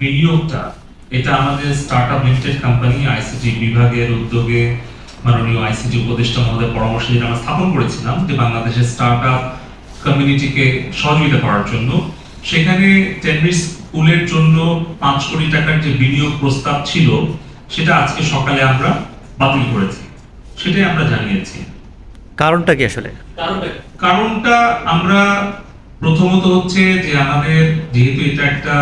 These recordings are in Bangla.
বিনিয়োগটা এটা আমাদের স্টার্টআপ লিমিটেড কোম্পানি আইসিটি বিভাগের উদ্যোগে মাননীয় আইসিটি উপদেষ্টা মহোদয় পরামর্শ যেটা আমরা স্থাপন করেছিলাম যে বাংলাদেশের স্টার্টআপ কমিউনিটিকে সহযোগিতা করার জন্য সেখানে টেনরিস স্কুলের জন্য পাঁচ কোটি টাকার যে বিনিয়োগ প্রস্তাব ছিল সেটা আজকে সকালে আমরা বাতিল করেছি। সেটাই আমরা জানিয়েছি। কারণটা কি আসলে? কারণটা আমরা প্রথমত হচ্ছে যে আমাদের যেহেতু এটা একটা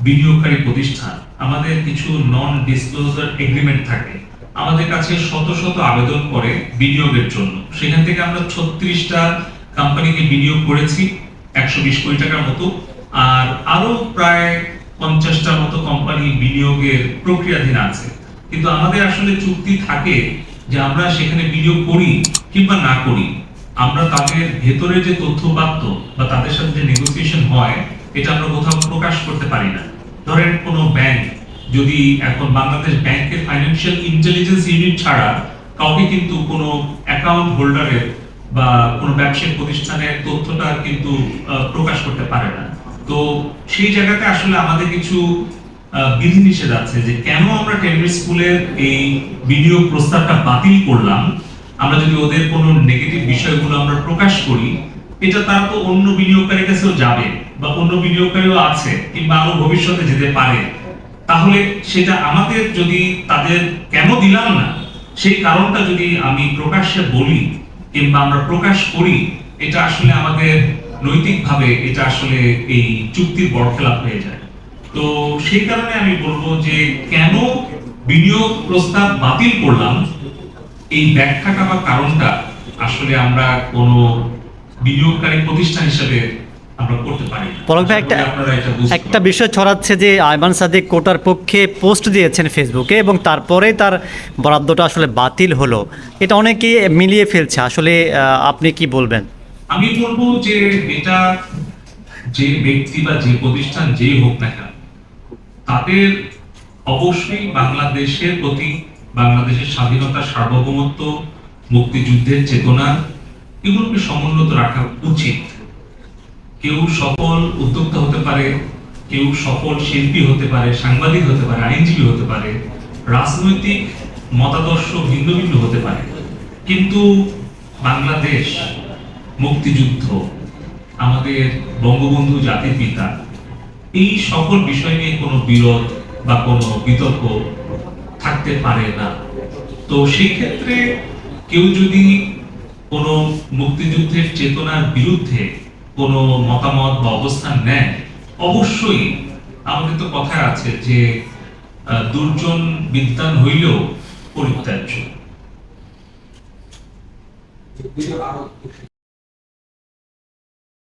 বিনিয়োগকারী প্রতিষ্ঠান। আমাদের কিছু নন ডিসক্লোজার এগ্রিমেন্ট থাকে। আমাদের কাছে শত শত আবেদন করে বিনিয়োগের জন্য। সেখান থেকে আমরা ছত্রিশটা কোম্পানিকে বিনিয়োগ করেছি, একশো বিশ কোটি টাকার মতো। আর আরও প্রায় পঞ্চাশটার মতো কোম্পানি বিনিয়োগের প্রক্রিয়াধীন আছে। কিন্তু আমাদের আসলে চুক্তি থাকে যে আমরা সেখানে বিনিয়োগ করি কিংবা না করি। আমরা তাদের ভেতরে যে তথ্যপাত্র বা তাদের সাথে যে নেগোসিয়েশন হয় এটা আমরা কোথাও প্রকাশ করতে পারি না। ধরেন কোনো ব্যাংক যদি এখন বাংলাদেশ ব্যাংকের ফাইন্যান্সিয়াল ইন্টেলিজেন্স ইউনিট ছাড়া কাউকে কিন্তু কোনো অ্যাকাউন্ট হোল্ডারের বা কোনো ব্যবসায়িক প্রতিষ্ঠানের তথ্যটা কিন্তু প্রকাশ করতে পারে না। তো সেই জায়গাতে আসলে আমাদের কিছু বিধিনিষেধ আছে যে কেন আমরা টেনরি স্কুলের এই বিনিয়োগ প্রস্তাবটা বাতিল করলাম, আমরা যদি ওদের কোনো নেগেটিভ বিষয়গুলো আমরা প্রকাশ করি, এটা তারা তো অন্য বিনিয়োগকারীর কাছেও যাবে। বা অন্য বিনিয়োগকারীও আছে কিংবা আরও ভবিষ্যতে যেতে পারে, তাহলে সেটা আমাদের যদি তাদের কেন দিলাম না? সেই কারণটা যদি আমি প্রকাশ্যে বলি কিংবা আমরা প্রকাশ করি, এটা আসলে আমাদের নৈতিকভাবে এটা আসলে এই চুক্তির বরখেলাপ হয়ে যায়। তো সেই কারণে আমি বলব যে কেন বিনিয়োগ প্রস্তাব বাতিল করলাম, এই ব্যাখ্যাটা বা কারণটা আসলে আমরা কোনো বিনিয়োগকারী প্রতিষ্ঠান হিসেবে পলক ভাই একটা একটা বিষয় ছড়াচ্ছে যে আয়মান সাদিক কোটার পক্ষে পোস্ট দিয়েছেন ফেসবুকে এবং তারপরে তার বরাদ্দটা আসলে বাতিল হলো। এটা অনেকেই মিলিয়ে ফেলছে। আসলে আপনি কি বলবেন? আমি বলব যে এটা যে ব্যক্তি বা যে প্রতিষ্ঠান যেই হোক না কেন তাদের অবশ্যই বাংলাদেশের প্রতি বাংলাদেশের স্বাধীনতা সার্বভৌমত্ব মুক্তিযুদ্ধের চেতনা এগুলোকে সমুন্নত রাখা উচিত। কেউ সফল উদ্যোক্তা হতে পারে, কেউ সফল শিল্পী হতে পারে, সাংবাদিক হতে পারে, আইনজীবী হতে পারে, রাজনৈতিক মতাদর্শ ভিন্ন ভিন্ন হতে পারে। কিন্তু বাংলাদেশ মুক্তিযুদ্ধ, আমাদের বঙ্গবন্ধু জাতির পিতা, এই সকল বিষয় নিয়ে কোনো বিরোধ বা কোনো বিতর্ক থাকতে পারে না। তো সেই ক্ষেত্রে কেউ যদি কোনো মুক্তিযুদ্ধের চেতনার বিরুদ্ধে কোনো মতামত বা অবস্থান নেয়? অবশ্যই আমাদের তো কথায় আছে যে দুর্জন বিদ্যান হইলেও পরিত্যাজ্য।